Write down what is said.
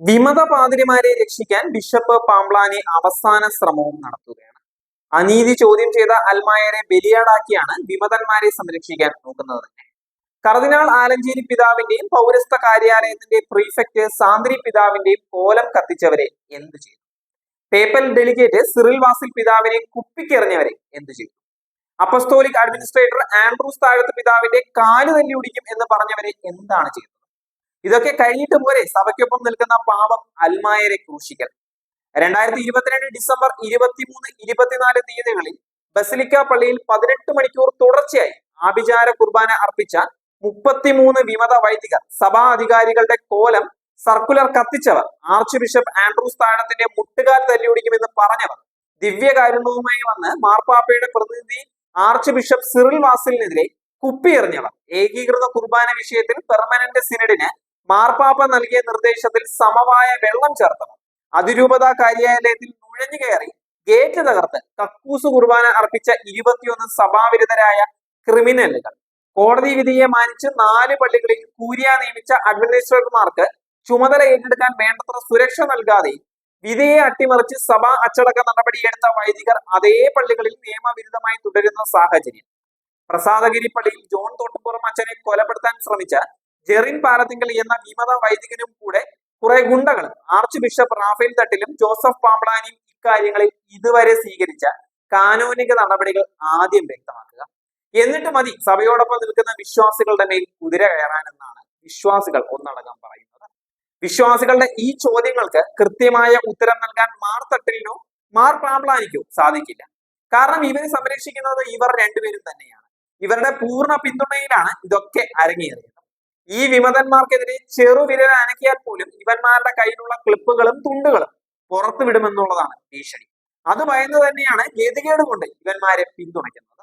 വിമത പാതിരിമാരെ രക്ഷിക്കാൻ ബിഷപ്പ് പാംബ്ലാനി അവസാന ശ്രമവും നടത്തുകയാണ്. അനീതി ചോദ്യം ചെയ്ത അൽമായരെ ബലിയാടാക്കിയാണ് വിമതന്മാരെ സംരക്ഷിക്കാൻ നോക്കുന്നത്. തന്നെ കർദിനാൾ ആലഞ്ചേരി പിതാവിന്റെയും പൗരസ്ത കാര്യാലയത്തിന്റെ പ്രീഫെക്ട് സാന്ദ്രി പിതാവിന്റെയും കോലം കത്തിച്ചവരെ എന്തു ചെയ്തു? പേപ്പൽ ഡെലിഗേറ്റ് സിറിൽ വാസിൽ പിതാവിനെ കുപ്പിക്കെറിഞ്ഞവരെ എന്തു ചെയ്തു? അപ്പസ്തോലിക് അഡ്മിനിസ്ട്രേറ്റർ ആൻഡ്രൂസ് താഴത്ത് പിതാവിന്റെ കാൽ തല്ലി ഒടിക്കും എന്ന് പറഞ്ഞവരെ എന്താണ് ചെയ്തത്? ഇതൊക്കെ കഴിഞ്ഞിട്ട് പോരെ. സഭയ്ക്കൊപ്പം നിൽക്കുന്ന പാപം അൽമായരെ ക്രൂശിക്കൽ. രണ്ടായിരത്തി ഇരുപത്തിരണ്ട് ഡിസംബർ ഇരുപത്തിമൂന്ന് ഇരുപത്തിനാല് തീയതികളിൽ ബസിലിക്ക പള്ളിയിൽ പതിനെട്ട് മണിക്കൂർ തുടർച്ചയായി ആഭിചാര കുർബാന അർപ്പിച്ച മുപ്പത്തിമൂന്ന് വിമത വൈദികർ സഭാ അധികാരികളുടെ കോലം സർക്കുലർ കത്തിച്ചവർ ആർച്ച് ബിഷപ്പ് ആൻഡ്രൂസ് താഴത്തിന്റെ മുട്ടുകാൽ തല്ലിയൊടിക്കുമെന്ന് പറഞ്ഞവർ ദിവ്യകാരുണ്യവുമായി വന്ന് മാർപ്പാപ്പയുടെ പ്രതിനിധി ആർച്ച് ബിഷപ്പ് സിറിൽ വാസിലിനെതിരെ കുപ്പിയെറിഞ്ഞവർ. ഏകീകൃത കുർബാന വിഷയത്തിൽ പെർമനന്റ് സിനഡിന് മാർപ്പാപ്പ നൽകിയ നിർദ്ദേശത്തിൽ സമവായ വെള്ളം ചേർത്തണം. അതിരൂപത കാര്യാലയത്തിൽ നുഴഞ്ഞു കയറി ഗേറ്റ് തകർത്ത് കക്കൂസ് കുർബാന അർപ്പിച്ച ഇരുപത്തിയൊന്ന് സഭാവിരുദ്ധരായ ക്രിമിനലുകൾ. കോടതി വിധിയെ മാനിച്ച് നാല് പള്ളികളിൽ കൂരിയ നിയമിച്ച അഡ്മിനിസ്ട്രേറ്റർമാർക്ക് ചുമതല ഏറ്റെടുക്കാൻ വേണ്ടത്ര സുരക്ഷ നൽകാതെ വിധിയെ അട്ടിമറിച്ച് സഭാ അച്ചടക്ക നടപടിയെടുത്ത വൈദികർ അതേ പള്ളികളിൽ നിയമവിരുദ്ധമായി തുടരുന്ന സാഹചര്യം. പ്രസാദഗിരി പള്ളിയിൽ ജോൺ തോട്ടുപുറം അച്ഛനെ കൊലപ്പെടുത്താൻ ശ്രമിച്ച ജെറിൻ പാലത്തിങ്കൽ എന്ന വിമത വൈദികനും കൂടെ കുറെ ഗുണ്ടകൾ ആർച്ച് ബിഷപ്പ് റാഫേൽ തട്ടിലും ജോസഫ് പാംബ്ലാനിയും ഇക്കാര്യങ്ങളിൽ ഇതുവരെ സ്വീകരിച്ച കാനോനിക നടപടികൾ ആദ്യം വ്യക്തമാക്കുക. എന്നിട്ട് മതി സഭയോടൊപ്പം നിൽക്കുന്ന വിശ്വാസികളുടെ മേൽ കുതിര കയറാനെന്നാണ് വിശ്വാസികൾ ഒന്നടങ്കം പറയുന്നത്. വിശ്വാസികളുടെ ഈ ചോദ്യങ്ങൾക്ക് കൃത്യമായ ഉത്തരം നൽകാൻ മാർ തട്ടിലിനോ മാർ പാമ്പ്ലാനിക്കോ സാധിക്കില്ല. കാരണം ഇവരെ സംരക്ഷിക്കുന്നത് ഇവർ രണ്ടുപേരും തന്നെയാണ്. ഇവരുടെ പൂർണ പിന്തുണയിലാണ് ഇതൊക്കെ അരങ്ങേറിയത്. ഈ വിമതന്മാർക്കെതിരെ ചെറുവിരൽ അനക്കിയാൽ പോലും ഇവന്മാരുടെ കയ്യിലുള്ള ക്ലിപ്പുകളും തുണ്ടുകളും പുറത്തു വിടുമെന്നുള്ളതാണ് ഭീഷണി. അത് ഭയന്ന് തന്നെയാണ് ഗതികേട് കൊണ്ട് ഇവന്മാരെ പിന്തുണയ്ക്കുന്നത്.